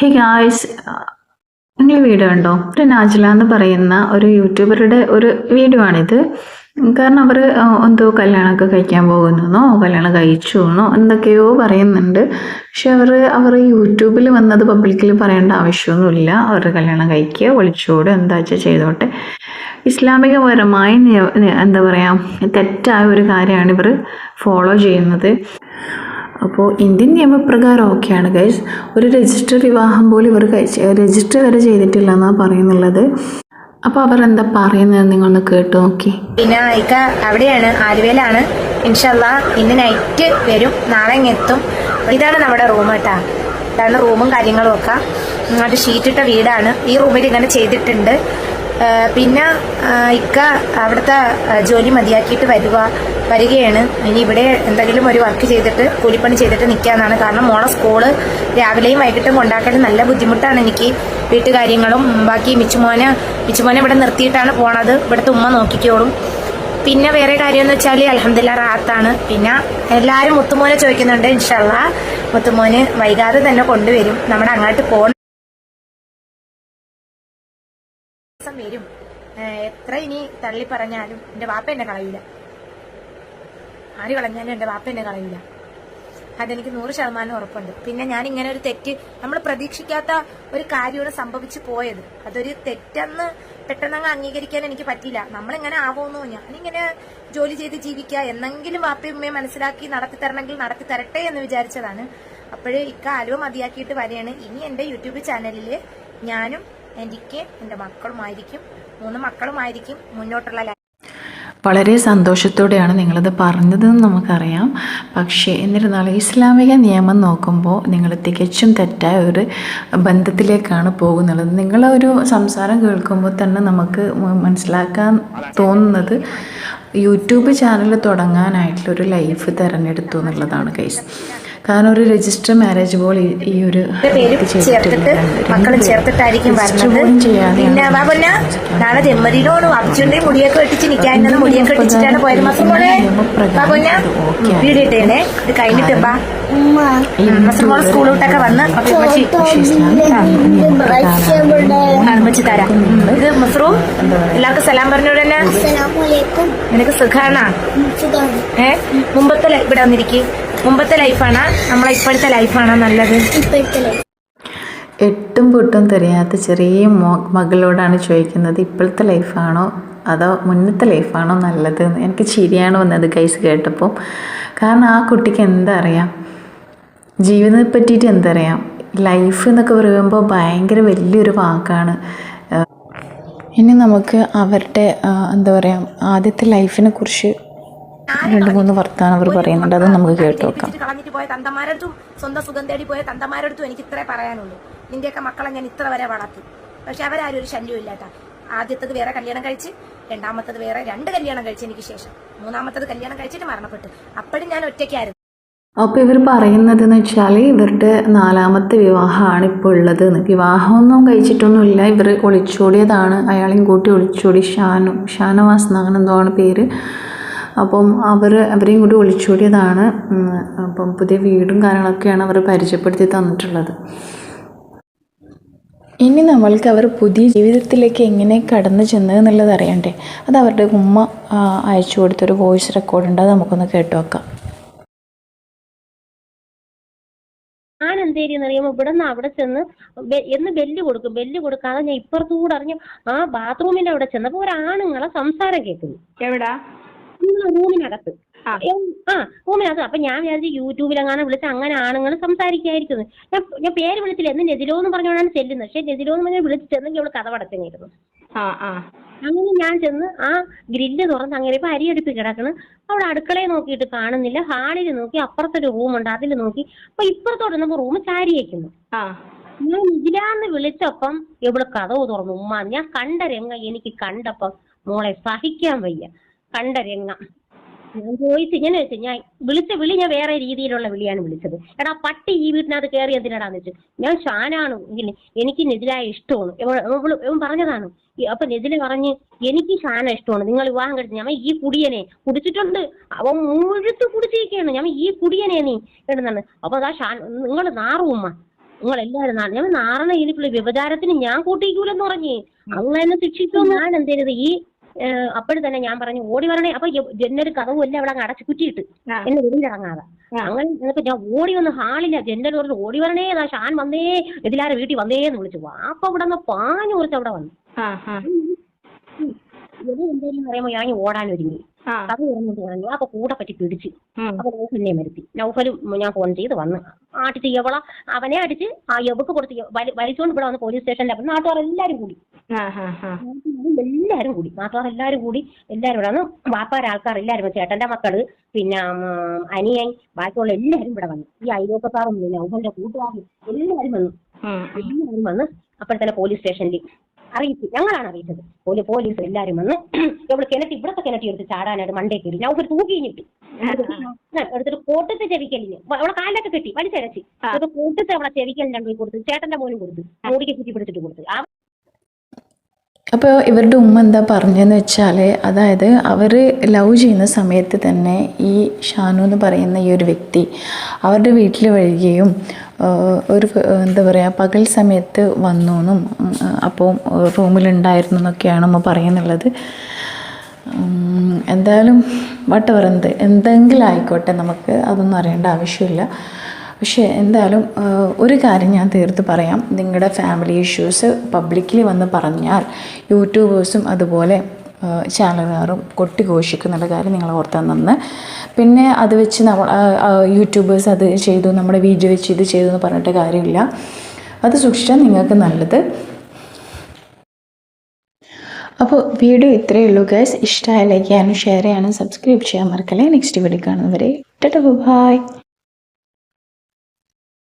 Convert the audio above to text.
Hey guys നിങ്ങൾ video ഉണ്ടോ ഒരു നാജില എന്ന് പറയുന്ന ഒരു യൂട്യൂബറുടെ ഒരു വീഡിയോ ആണിത്. കാരണം അവർ എന്തോ കല്യാണമൊക്കെ കഴിക്കാൻ പോകുന്നെന്നോ കല്യാണം കഴിച്ചു എന്നോ എന്തൊക്കെയോ പറയുന്നുണ്ട്. പക്ഷെ അവർ അവർ യൂട്യൂബിൽ വന്നത് പബ്ലിക്കിൽ പറയേണ്ട ആവശ്യമൊന്നുമില്ല. അവർ കല്യാണം കഴിക്കുക ഒളിച്ചോട് എന്താ വെച്ചാൽ ചെയ്തോട്ടെ. ഇസ്ലാമികപരമായി എന്താ പറയുക തെറ്റായ ഒരു കാര്യമാണ് ഇവർ ഫോളോ ചെയ്യുന്നത്. അപ്പോൾ ഇന്ത്യൻ നിയമപ്രകാരം ഓക്കെയാണ് ഗൈസ് ഒരു രജിസ്റ്റർ വിവാഹം പോലും ഇവർ രജിസ്റ്റർ വരെ ചെയ്തിട്ടില്ല എന്നാണ് പറയുന്നുള്ളത്. അപ്പോൾ അവർ എന്താ പറയുന്നത് നിങ്ങളൊന്ന് കേട്ട് നോക്കി. പിന്നെ ഇക്ക അവിടെയാണ് ആലുവയിലാണ്. ഇൻഷല്ല ഇന്ന് നൈറ്റ് വരും. നാളെ എത്തും. ഇതാണ് നമ്മുടെ റൂം കേട്ടാ ഇതാണ് റൂമും കാര്യങ്ങളും ഒക്കെ. അത് ഷീറ്റിട്ട വീടാണ്. ഈ റൂമിൽ ഇങ്ങനെ ചെയ്തിട്ടുണ്ട്. പിന്നെ ഇക്ക അവിടുത്തെ ജോലി മതിയാക്കിയിട്ട് വരുക വരികയാണ്. ഇനി ഇവിടെ എന്തെങ്കിലും ഒരു വർക്ക് ചെയ്തിട്ട് കൂലിപ്പണി ചെയ്തിട്ട് നിൽക്കാന്നാണ് കാരണം മോളെ സ്കൂൾ രാവിലെയും വൈകിട്ടും കൊണ്ടാക്കാൻ നല്ല ബുദ്ധിമുട്ടാണ് എനിക്ക് വീട്ടുകാര്യങ്ങളും. ബാക്കി മിച്ചുമോനെ മിച്ചുമോനെ ഇവിടെ നിർത്തിയിട്ടാണ് പോണത്. ഇവിടുത്തെ ഉമ്മ നോക്കിക്കോളും. പിന്നെ വേറെ കാര്യം എന്ന് വെച്ചാൽ അലഹമില്ല റാത്താണ് പിന്നെ എല്ലാവരും മുത്തുമോനെ ചോദിക്കുന്നുണ്ട് ഇൻഷല്ല മുത്തുമോന് വൈകാതെ തന്നെ കൊണ്ടുവരും. നമ്മുടെ അങ്ങോട്ട് പോകണം വരും. എത്ര ഇനി തള്ളി പറഞ്ഞാലും. എന്റെ വാപ്പ എന്നെ കളയൂല. ആര് കളഞ്ഞാലും എന്റെ വാപ്പ എന്നെ കളയില്ല അതെനിക്ക് നൂറ് ശതമാനം ഉറപ്പുണ്ട്. പിന്നെ ഞാൻ ഇങ്ങനെ ഒരു തെറ്റ് നമ്മൾ പ്രതീക്ഷിക്കാത്ത ഒരു കാര്യമാണ് സംഭവിച്ചു പോയത്. അതൊരു തെറ്റെന്ന് പെട്ടെന്ന് അംഗീകരിക്കാൻ എനിക്ക് പറ്റില്ല. നമ്മളിങ്ങനെ ആവുമെന്നോ ഞാനിങ്ങനെ ജോലി ചെയ്ത് ജീവിക്കുക എന്നെങ്കിലും വാപ്പയും ഉമ്മയും മനസ്സിലാക്കി നടത്തി തരണമെങ്കിൽ നടത്തി തരട്ടെ എന്ന് വിചാരിച്ചതാണ്. അപ്പോഴേ ഇക്ക മതിയാക്കിയിട്ട് വരെയാണ് ഇനി എന്റെ യൂട്യൂബ് ചാനലിൽ ഞാനും എനിക്ക് എന്റെ മക്കളുമായിരിക്കും മൂന്ന് മക്കളുമായിരിക്കും മുന്നോട്ടുള്ള വളരെ സന്തോഷത്തോടെയാണ് നിങ്ങളത് പറഞ്ഞതെന്ന് നമുക്കറിയാം. പക്ഷേ എന്നിരുന്നാലും ഇസ്ലാമിക നിയമം നോക്കുമ്പോൾ നിങ്ങൾ തികച്ചും തെറ്റായ ഒരു ബന്ധത്തിലേക്കാണ് പോകുന്നത്. നിങ്ങളെ ഒരു സംസാരം കേൾക്കുമ്പോൾ തന്നെ നമുക്ക് മനസ്സിലാക്കാൻ തോന്നുന്നത് യൂട്യൂബ് ചാനൽ തുടങ്ങാനായിട്ടുള്ളൊരു ലൈഫ് തിരഞ്ഞെടുത്തു എന്നുള്ളതാണ് കേസ് കാരണം ഒരു രജിസ്റ്റർ മാരേജ് പോലെ ഈ- ഒരു. ചേർത്തിട്ട് മക്കളും ചേർത്തിട്ടായിരിക്കും നാളെ മുടിയൊക്കെ വെട്ടിച്ച് മുടിയൊക്കെ വെട്ടിച്ചിട്ടാണ് പോയത്. മാത്രം പോലെ ബാബുന്ന വീട് ഇട്ടേനെ. ഇത് കഴിഞ്ഞിട്ട് ബാ മാത്രം പോലെ സ്കൂൾ വിട്ടൊക്കെ വന്ന് തരാം. ഇത് മസ്റൂ എല്ലാവർക്കും സലാം പറഞ്ഞോടന്നെ നിനക്ക് സുഖാണാ. ഏ? മുമ്പത്തെ ലൈ- ഇവിടെ വന്നിരിക്കും. മുമ്പത്തെ ലൈഫാണോ നമ്മളെ ഇപ്പോഴത്തെ ലൈഫാണോ നല്ലത്. ഇപ്പോഴത്തെ ലൈഫ്. എട്ടും പൊട്ടും തിരിയാത്ത ചെറിയ മോ- മകളോടാണ് ചോദിക്കുന്നത് ഇപ്പോഴത്തെ ലൈഫാണോ അതോ മുന്നത്തെ ലൈഫാണോ നല്ലത്? എനിക്ക് ചിരിയാണ് വന്നത് കൈസ് കേട്ടപ്പോൾ കാരണം ആ കുട്ടിക്ക് എന്തറിയാം? ജീവിതത്തെ പറ്റിയിട്ട് എന്തറിയാം? ലൈഫ് എന്നൊക്കെ പറയുമ്പോൾ ഭയങ്കര വലിയൊരു വാക്കാണ്. ഇനി നമുക്ക് അവരുടെ എന്താ പറയുക ആദ്യത്തെ ലൈഫിനെ കുറിച്ച് രണ്ട് മൂന്ന് വർത്താനം അവർ പറയുന്നുണ്ട്. അത് നമുക്ക് കേട്ട് നോക്കാം. ഇട്ടിട്ട് കളഞ്ഞിട്ട് പോയ തന്തമാരടുത്തും സ്വന്തം സുഖം തേടി പോയ തന്തമാരടുത്തും എനിക്ക് ഇത്രേ പറയാനുള്ളൂ. നിന്റെയൊക്കെ മക്കളെ ഞാൻ ഇത്ര വരെ വളർത്തി. പക്ഷെ അവരാരും ഒരു ശല്യവും ഇല്ലാത്ത. ആദ്യത്തത് വേറെ കല്യാണം കഴിച്ച് രണ്ടാമത്തത് വേറെ രണ്ട് കല്യാണം കഴിച്ച് എനിക്ക് ശേഷം. മൂന്നാമത്തത് കല്യാണം കഴിച്ചിട്ട് മരണപ്പെട്ടു. അപ്പോഴും ഞാൻ ഒറ്റയ്ക്കായിരുന്നു. അപ്പോൾ ഇവർ പറയുന്നത് എന്ന് വെച്ചാൽ ഇവരുടെ നാലാമത്തെ വിവാഹമാണ് ഇപ്പോൾ ഉള്ളത്. വിവാഹമൊന്നും കഴിച്ചിട്ടൊന്നുമില്ല. ഇവർ ഒളിച്ചോടിയതാണ്. അയാളെയും കൂട്ടി ഒളിച്ചോടി. ഷാനു ഷാനവാസ് എന്നാണ് എന്തോ ആണ് പേര്. അപ്പം അവർ അവരെയും കൂടി ഒളിച്ചോടിയതാണ്. അപ്പം പുതിയ വീടും കാര്യങ്ങളൊക്കെയാണ് അവർ പരിചയപ്പെടുത്തി തന്നിട്ടുള്ളത്. ഇനി നമ്മൾക്ക് അവർ പുതിയ ജീവിതത്തിലേക്ക് എങ്ങനെ കടന്നു ചെന്നത് എന്നുള്ളത് അറിയണ്ടേ? അത് അവരുടെ ഉമ്മ അയച്ചു കൊടുത്തൊരു വോയിസ് റെക്കോർഡുണ്ട് അത് നമുക്കൊന്ന് കേട്ടു നോക്കാം. ഞാൻ എന്തേരി അറിയുമ്പോൾ ഇവിടെ നിന്ന് അവിടെ ചെന്ന് എന്ന് ബെല്ല് കൊടുക്കും. ബെല്ല് കൊടുക്കാതെ ഞാൻ ഇപ്പുറത്തുകൂടെ അറിഞ്ഞു ആ ബാത്റൂമിന്റെ അവിടെ ചെന്നപ്പോ ഒരാണുങ്ങളെ സംസാരം കേൾക്കുന്നു. എവിടാ? നിങ്ങളെ റൂമിനകത്ത്. ആ. റൂമിനകത്ത്. അപ്പൊ ഞാൻ വിചാരിച്ചു യൂട്യൂബിൽ അങ്ങനെ വിളിച്ച് അങ്ങനെ ആണുങ്ങൾ സംസാരിക്കായിരിക്കുന്നു. ഞാൻ ഞാൻ പേര് വിളിച്ചില്ല. എന്ന് നെതിലോ എന്ന് പറഞ്ഞോണ്ടാണ് ചെല്ലുന്നത്. പക്ഷെ നെതിലോ എന്ന് പറഞ്ഞാൽ വിളിച്ച് ചെന്നെങ്കിൽ അവൾ കഥ ആ അങ്ങനെ ഞാൻ ചെന്ന് ആ ഗ്രില്ല് തുറന്ന് അങ്ങനെ ഇപ്പൊ അരിയടുപ്പ് കിടക്കണ്. അവിടെ അടുക്കളയെ നോക്കിയിട്ട് കാണുന്നില്ല. ഹാളിൽ നോക്കി അപ്പുറത്തൊരു റൂമുണ്ട്. അതിൽ നോക്കി. അപ്പൊ ഇപ്പുറത്തോട്ട് വന്നപ്പോ റൂം ചാരി വയ്ക്കുന്നു ഞാൻ നിജിലാന്ന് വിളിച്ചപ്പം ഇവൾ കഥവ് തുറന്നു. ഉമ്മ ഞാൻ കണ്ട രംഗം എനിക്ക് കണ്ടപ്പം മോളെ സഹിക്കാൻ വയ്യ. കണ്ട രംഗം ഞാൻ ചോദിച്ചു ഇങ്ങനെ വെച്ചു ഞാൻ വിളിച്ച വിളി ഞാൻ വേറെ രീതിയിലുള്ള വിളിയാണ് വിളിച്ചത്. എടാ പട്ടി ഈ വീട്ടിനകത്ത് കയറി എന്തിനാടാന്ന് വെച്ചു ഞാൻ ഷാനാണ്. ഇങ്ങനെ എനിക്ക് നെതിലായ ഇഷ്ടമാണ്. ഇവൻ പറഞ്ഞതാണ്. അപ്പൊ നെതില പറഞ്ഞ് എനിക്ക് ഷാന ഇഷ്ടമാണ്. നിങ്ങൾ വിവാഹം കഴിച്ചു ഞാൻ ഈ കുടിയനെ കുടിച്ചിട്ടുണ്ട്. അവൻ മുഴുത്ത് കുടിച്ചിരിക്കുകയാണ്. ഞാൻ ഈ കുടിയനെ നീ എന്നാണ് അപ്പൊ അതാ ഷാൻ നിങ്ങൾ നാറുമ്മ നിങ്ങൾ എല്ലാവരും ഞാൻ നാരണ ഇരിപ്പില്ല വ്യവചാരത്തിന് ഞാൻ കൂട്ടിക്കൂലെന്ന് പറഞ്ഞ്. അങ്ങനെ ശിക്ഷിച്ചു ഞാൻ എന്തേത് ഈ അപ്പോഴും തന്നെ ഞാൻ പറഞ്ഞു ഓടി വരണേ. അപ്പൊ ജനൽ കഥവും എല്ലാം അവിടെ അങ്ങ് അടച്ചു കുറ്റിയിട്ട്. എന്നെ വെളിയിലിറങ്ങാതെ അങ്ങനെ എന്നിട്ട് ഞാൻ ഓടി വന്ന് ഹാളില്ല ജനൽ പറഞ്ഞ് ഓടി വരണേ എന്നാ ഷാൻ വന്നേ എതിലാരെ വീട്ടിൽ വന്നേ എന്ന് വിളിച്ചു. അപ്പൊ ഇവിടെ നിന്ന് പാഞ്ഞു കുറിച്ച് അവിടെ വന്നു. ഇത് എന്തേലും പറയുമ്പോ ഞാൻ ഓടാൻ ഒരുങ്ങി. കഥ പറഞ്ഞു അപ്പൊ കൂടെ പറ്റി പിടിച്ച്. അപ്പൊ നൗഫലിനെ വരുത്തി. നൗഫലും ഞാൻ ഫോൺ ചെയ്ത് വന്ന്. ആട്ടിച്ച് യവള അവനെ അടിച്ച് ആ യവക്ക് കൊടുത്ത് വലി- വലിച്ചോണ്ട് ഇവിടെ വന്ന് പോലീസ് സ്റ്റേഷനിൽ അപ്പൊ നാട്ടുകാർ എല്ലാരും കൂടി എല്ലാരും കൂടി നാട്ടുകാർ എല്ലാരും കൂടി. എല്ലാരും ഇവിടെ വന്ന് വാപ്പാര ആൾക്കാർ എല്ലാരും വന്ന് ചേട്ടന്റെ മക്കൾ പിന്നെ അനിയൻ ബാക്കിയുള്ള എല്ലാരും ഇവിടെ വന്നു. ഈ അയലോക്കക്കാരും പിന്നെ അവന്റെ കൂട്ടുകാരും എല്ലാരും വന്നു എല്ലാരും എല്ലാവരും വന്ന് അപ്പോഴത്തന്നെ പോലീസ് സ്റ്റേഷനിൽ അറിയിച്ചു. ഞങ്ങളാണ് അറിയിച്ചത്. പോലീ പോലീസ് എല്ലാരും വന്ന് ഇവിടെ കിണറ്റി ഇവിടത്തെ കിണറ്റി എടുത്ത് ചാടാനായിട്ട് മണ്ടേ കയറി. ഞാൻ ഒരു തൂക്കി കഴിഞ്ഞിട്ട് എടുത്തിട്ട് കോട്ടത്തെ ചെവിക്കലിന് അവളെ കാലൊക്കെ കിട്ടി. വലിച്ചരച്ച്. എന്നിട്ട് കോട്ടത്തെ അവളെ ചെവിക്കലിന് രണ്ടുപോയി കൊടുത്ത് ചേട്ടന്റെ മോനും കൊടുത്തു. മോടിക്ക് കുറ്റി പിടിച്ചിട്ട് കൊടുത്തു. ആ അപ്പോൾ ഇവരുടെ ഉമ്മ എന്താ പറഞ്ഞതെന്ന് വെച്ചാൽ അതായത് അവർ ലവ് ചെയ്യുന്ന സമയത്ത് തന്നെ ഈ ഷാനു എന്ന് പറയുന്ന ഈ ഒരു വ്യക്തി അവരുടെ വീട്ടിൽ വരികയും ഒരു എന്താ പറയുക പകൽ സമയത്ത് വന്നു എന്നും അപ്പോൾ റൂമിലുണ്ടായിരുന്നു എന്നൊക്കെയാണ് അമ്മ പറയുന്നുള്ളത്. എന്തായാലും വട്ട പറയുന്നത് എന്തെങ്കിലും ആയിക്കോട്ടെ നമുക്ക് അതൊന്നും അറിയേണ്ട ആവശ്യമില്ല. പക്ഷേ എന്തായാലും ഒരു കാര്യം ഞാൻ തീർത്ത് പറയാം. നിങ്ങളുടെ ഫാമിലി ഇഷ്യൂസ് പബ്ലിക്കലി വന്ന് പറഞ്ഞാൽ യൂട്യൂബേഴ്സും അതുപോലെ ചാനലുകാരും കൊട്ടിഘോഷിക്കുന്നുള്ള കാര്യം നിങ്ങൾ ഓർത്താൻ നന്ന്. പിന്നെ അത് വെച്ച് നമ്മൾ യൂട്യൂബേഴ്സ് അത് ചെയ്തു നമ്മുടെ വീഡിയോ വെച്ച് ഇത് ചെയ്തു എന്ന് പറഞ്ഞിട്ട് കാര്യമില്ല. അത് സൂക്ഷിച്ചാൽ നിങ്ങൾക്ക് നല്ലത്. അപ്പോൾ വീഡിയോ ഇത്രയേ ഉള്ളൂ ഗൈസ് ഇഷ്ടമായ ലൈക്ക് ചെയ്യാനും ഷെയർ ചെയ്യാനും സബ്സ്ക്രൈബ് ചെയ്യാൻ മറക്കല്ലേ. നെക്സ്റ്റ് വീഡിയോ കാണുന്നവരെ ബൈ